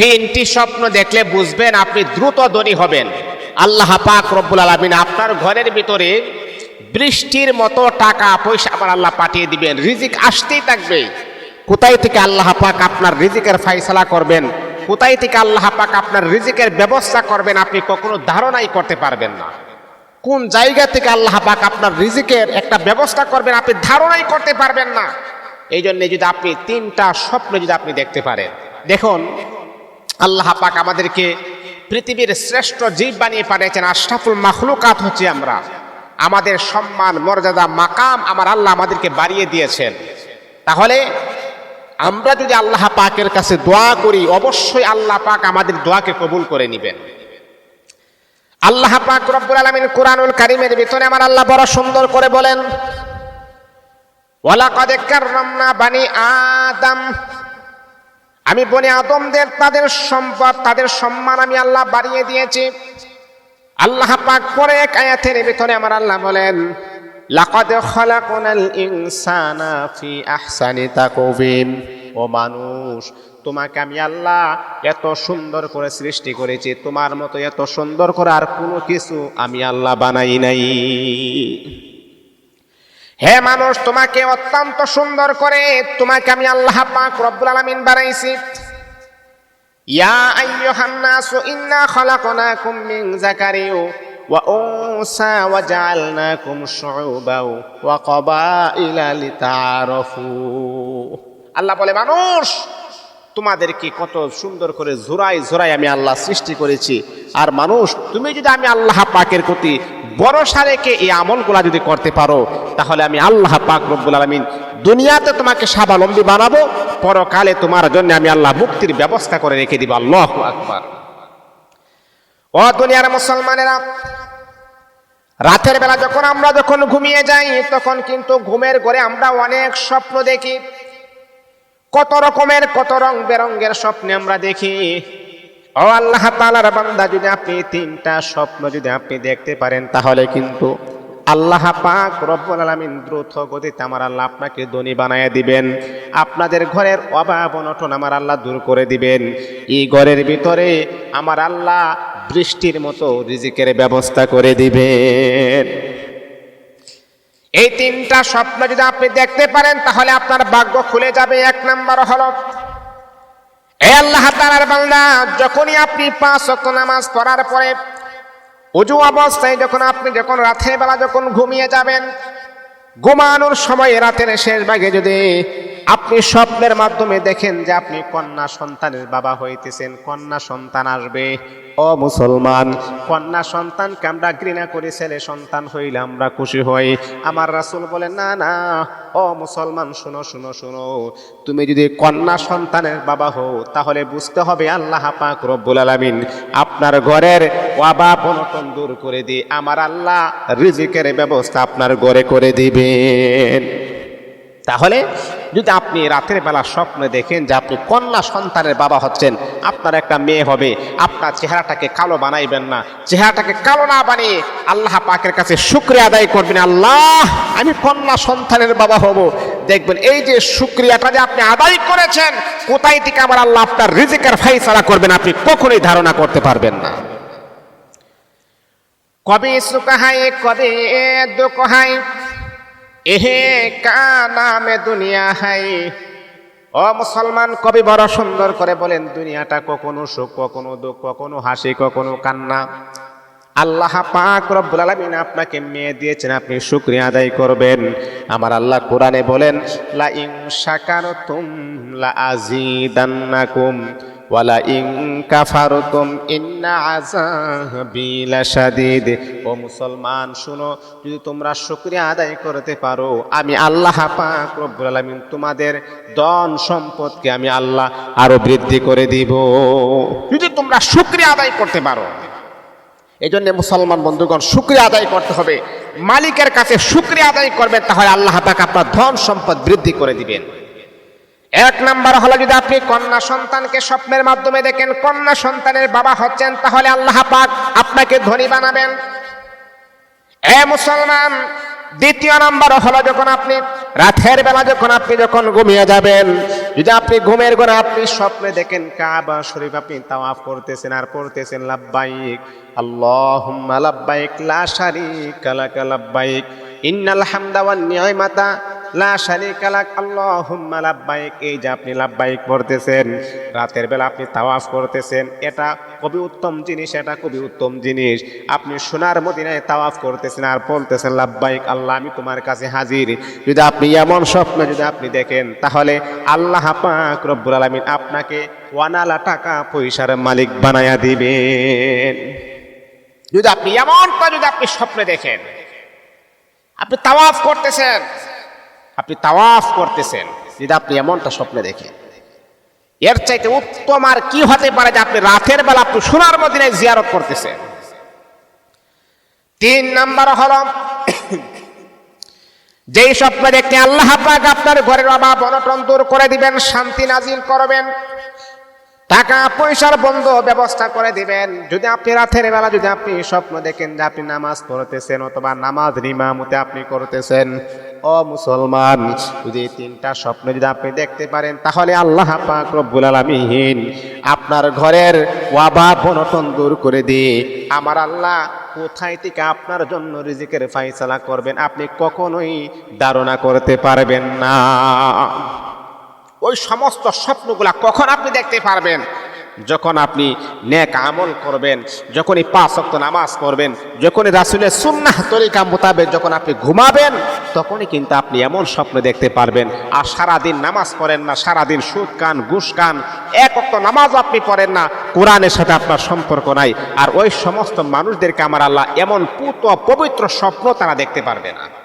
তিনটি স্বপ্ন দেখলে বুঝবেন আপনি দ্রুত ধনী হবেন। আল্লাহ পাক রব্বুল আলমিন আপনার ঘরের ভিতরে বৃষ্টির মতো টাকা পয়সা আমার আল্লাহ পাঠিয়ে দিবেন। রিজিক আসতেই থাকবে। কোথায় থেকে আল্লাহ পাক আপনার রিজিকের ফাইসলা করবেন? কোথায় থেকে আল্লাহ পাক আপনার রিজিকের ব্যবস্থা করবেন আপনি কখনো ধারণাই করতে পারবেন না। কোন জায়গা থেকে আল্লাহ পাক আপনার রিজিকের একটা ব্যবস্থা করবেন আপনি ধারণাই করতে পারবেন না। এই জন্যে যদি আপনি তিনটা স্বপ্ন যদি আপনি দেখতে পারেন, দেখুন আল্লাহ পাক আমাদেরকে পৃথিবীর শ্রেষ্ঠ জীব বানিয়ে পাঠিয়েছেন, আশরাফুল মাখলুকাত হচ্ছে আমরা। আমাদের সম্মান, মর্যাদা, মাকাম আমার আল্লাহ আমাদেরকে বাড়িয়ে দিয়েছেন। তাহলে আমরা যদি আল্লাহ পাকের কাছে দোয়া করি, অবশ্যই আল্লাহ পাক আমাদের দোয়াকে কবুল করে নেবেন। আল্লাহ পাক রব্বুল আলামিন কোরআনুল কারীমের ভিতরে আমার আল্লাহ বড় সুন্দর করে বলেন, ওয়ালাকাদ কাররামনা বানি আদম আমি বনি আদমদের তাদের সম্পদ, তাদের সম্মান আমি আল্লাহ বাড়িয়ে দিয়েছি। আল্লাহ পাক পরে এক আয়াতের ভিতরে আমার আল্লাহ বলেন, লাকাদ খলাকনাল ইনসানা ফি আহসানি তাকওয়িম ও মানুষ, তোমাকে আমি আল্লাহ এত সুন্দর করে সৃষ্টি করেছি, তোমার মতো এত সুন্দর করে আর কোনো কিছু আমি আল্লাহ বানাই নাই। হে মানুষ, তোমাকে অত্যন্ত সুন্দর করে তোমাকে আমি আল্লাহ পাক রব্বুল আলামিন বানাইছি। ইয়া আইয়ুহান নাসু ইন্না খালাকনাকুম মিন যাকারিন ওয়া উনসা ওয়া জাআলনাকুম শুউবাও ওয়া ক্বাবাইলা লিতাআরাফু। আল্লাহ বলে, মানুষ, তোমাদেরকে কত সুন্দর করে জোড়াই জোড়াই আমি আল্লাহ সৃষ্টি করেছি। আর মানুষ, তুমি যদি আমি আল্লাহ পাকের প্রতি ভরসা রেখে এই আমলগুলা যদি করতে পারো, তাহলে আমি আল্লাহ পাক রব্বুল আলমিন দুনিয়াতে তোমাকে স্বাবলম্বী বানাবো, পরকালে তোমার জন্য আমি আল্লাহ মুক্তির ব্যবস্থা করে রেখে দিব। আল্লাহ আকবার। ও দুনিয়ার মুসলমানেরা, রাতের বেলা যখন আমরা যখন ঘুমিয়ে যাই, তখন কিন্তু ঘুমের ঘরে আমরা অনেক স্বপ্ন দেখি। কত রকমের, কত রং বেরঙ্গের স্বপ্নে আমরা দেখি। ও আল্লাহ তালার বান্দা, যদি আপনি তিনটা স্বপ্ন যদি আপনি দেখতে পারেন, তাহলে কিন্তু আল্লাহ পাক রব্বুল আলমিন দ্রুত গতিতে আমার আল্লাহ আপনাকে ধনী বানায় দিবেন। আপনাদের ঘরের অভাব অনটন আমার আল্লাহ দূর করে দিবেন। এই ঘরের ভিতরে আমার আল্লাহ বৃষ্টির মতো রিজিকের ব্যবস্থা করে দিবেন। এই তিনটা স্বপ্ন যদি আপনি দেখতে পারেন, তাহলে আপনার ভাগ্য খুলে যাবে। এক নাম্বার হলো আল্লাহ তালার বান্দা, যখনই আপনি পাঁচ অক্ষ নামাজ পড়ার পরে উজু অবস্থায় যখন আপনি যখন রাতের বেলা যখন ঘুমিয়ে যাবেন, ঘুমানোর সময় রাতের শেষ ভাগে যদি আপনি স্বপ্নের মাধ্যমে দেখেন যে আপনি কন্যা সন্তানের বাবা হইতেছেন, কন্যা সন্তান আসবে। ও মুসলমান, কন্যা সন্তানকে আমরা ঘৃণা করি, ছেলে সন্তান হইলে আমরা খুশি হই। আমার রাসূল বলে না না, ও মুসলমান, শুনো শুনো শুনো, তুমি যদি কন্যা সন্তানের বাবা হও, তাহলে বুঝতে হবে আল্লাহ পাক রব্বুল আলামিন আপনার ঘরের অভাব অনটন দূর করে দিয়ে আমার আল্লাহ রিজিকের ব্যবস্থা আপনার ঘরে করে দিবেন। তাহলে যদি আপনি রাতের বেলা স্বপ্নে দেখেন যে আপনি কন্যা সন্তানের বাবা হচ্ছেন, আপনার একটা মেয়ে হবে, আপনার চেহারাটাকে কালো বানাইবেন না। চেহারাটাকে কালো না বানিয়ে আল্লাহ পাকের কাছে শুক্রিয়া আদায় করবেন। আল্লাহ, আমি কন্যা সন্তানের বাবা হব। দেখবেন এই যে শুক্রিয়াটা যে আপনি আদায় করেছেন, কোথায় থেকে আমার আল্লাহ আপনার রিজিকের ফাইসালা করবেন আপনি কখনোই ধারণা করতে পারবেন না। কবে সুকাহাই কবে দুঃখাই এহে কা নামে দুনিয়া হাই? ও মুসলমান, কবি বড় সুন্দর করে বলেন, দুনিয়াটা কখনো সুখ, কখনো দুঃখ, কখনো হাসি, কখনো কান্না। আল্লাহ পাক রব্বুল আলামিন আপনাকে মেয়ে দিয়েছেন, আপনি শুকরিয়া আদায় করবেন। আমার আল্লাহ কোরআনে বলেন, লা ইন শাকারতুম লা আযীদান্নাকুম ইন্না ও মুসলমান, শুনো, যদি তোমরা শুকরিয়া আদায় করতে পারো, আমি আল্লাহ পাক তোমাদের ধন সম্পদকে আমি আল্লাহ আরও বৃদ্ধি করে দিব। যদি তোমরা শুকরিয়া আদায় করতে পারো এই জন্য মুসলমান বন্ধুগণ, শুক্রিয়া আদায় করতে হবে। মালিকের কাছে শুক্রিয়া আদায় করবেন, তাহলে আল্লাহ পাক আপনার ধন সম্পদ বৃদ্ধি করে দিবেন। এক নাম্বার হলো যদি আপনি কন্যা সন্তানকে স্বপ্নের মাধ্যমে দেখেন, কন্যা সন্তানের বাবা হচ্ছেন, তাহলে আল্লাহ পাক আপনাকে ধনী বানাবেন। এ মুসলমান, দ্বিতীয় নাম্বার হলো যখন আপনি রাতের বেলা যখন আপনি যখন ঘুমিয়ে যাবেন, যদি আপনি ঘুমের ঘরে আপনি স্বপ্নে দেখেন, কাবা শরীফ আপনি তাওয়াফ করতেছেন আর পড়তেছেন, লাব্বাইক, আল্লাহুম্মা লাব্বাইক, লা শারীকা লাক, লাব্বাইক, ইন্নাল হামদা ওয়ান নি'মাতা লা শারীকা লাক, আল্লাহুম্মা লাব্বাইক। এই যে আপনি লাব্বাইক পড়তেছেন, রাতের বেলা আপনি তাওয়াফ করতেছেন, এটা খুবই উত্তম জিনিস, এটা খুবই উত্তম জিনিস। আপনি সোনার মদিনায় তাওয়াফ করতেছেন আর বলতেছেন, লাব্বাইক, আল্লাহ, আমি তোমার কাছে হাজির। যদি আপনি এমন স্বপ্ন যদি আপনি দেখেন, তাহলে আল্লাহ পাক রব্বুল আলামিন আপনাকে ওয়ানালা টাকা পয়সার মালিক বানায়া দিবেন। যদি আপনি এমনটা যদি আপনি স্বপ্নে দেখেন, আপনি তাওয়াফ করতেছেন আপনি তাওয়াফ করতেছেন। যদি আপনি এমনটা স্বপ্নে দেখেন। এর চাইতে উত্তম আর কি হতে পারে যে আপনি রাতের বেলা আপনি সোনার মদিনায় জিয়ারত করতেছেন? তিন নাম্বার হল, যেই স্বপ্ন দেখতে আল্লাহ পাক আপনার ঘরের অভাব অনটন দূর করে দিবেন, শান্তি নাজিল করবেন, টাকা পয়সার বন্ধ ব্যবস্থা করে দিবেন। যদি আপনি রাতের বেলা, যদি আপনি স্বপ্ন দেখেন যে আপনি নামাজ পড়তেছেন অথবা নামাজ নিমামতে আপনি করতেছেন ও মুসলমান, যদি তিনটা স্বপ্ন যদি আপনি দেখতে পারেন, তাহলে আল্লাহ পাক রব্বুল আলামিন আপনার ঘরের অভাব অনটন দূর করে দিয়ে আমার আল্লাহ কোথায় থেকে আপনার জন্য রিজিকের ফাইসলা করবেন, আপনি কখনোই ধারণা করতে পারবেন না। ওই সমস্ত স্বপ্নগুলা কখন আপনি দেখতে পারবেন? যখন আপনি নেক আমল করবেন, যখনই পাঁচ অক্ত নামাজ করবেন যখনই রাসুলের সুন্নাহ তরিকা মোতাবেক যখন আপনি ঘুমাবেন, তখনই কিন্তু আপনি এমন স্বপ্ন দেখতে পারবেন। আর সারাদিন নামাজ পড়েন না, সারাদিন সুদ কান ঘুষ কান এক অক্ত নামাজ আপনি পড়েন না, কোরআনের সাথে আপনার সম্পর্ক নাই। আর ওই সমস্ত মানুষদেরকে আমার আল্লাহ এমন পুত পবিত্র স্বপ্ন তারা দেখতে পারবে না।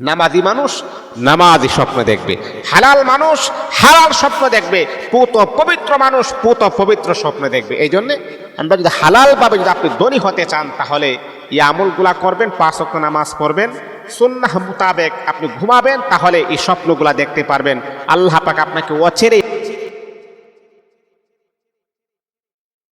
নামাজি মানুষ নামাজি স্বপ্ন দেখবে। হালাল মানুষ হালাল স্বপ্ন দেখবে। পুত পবিত্র মানুষ পুত পবিত্র স্বপ্ন দেখবে। এই জন্যে আমরা যদি হালালভাবে যদি আপনি ধনী হতে চান, তাহলে এই আমলগুলা করবেন, পাঁচ ওয়াক্ত নামাজ পড়বেন। সুন্নাহ মোতাবেক আপনি ঘুমাবেন, তাহলে এই স্বপ্নগুলা দেখতে পারবেন। আল্লাহ পাক আপনাকে অচেরে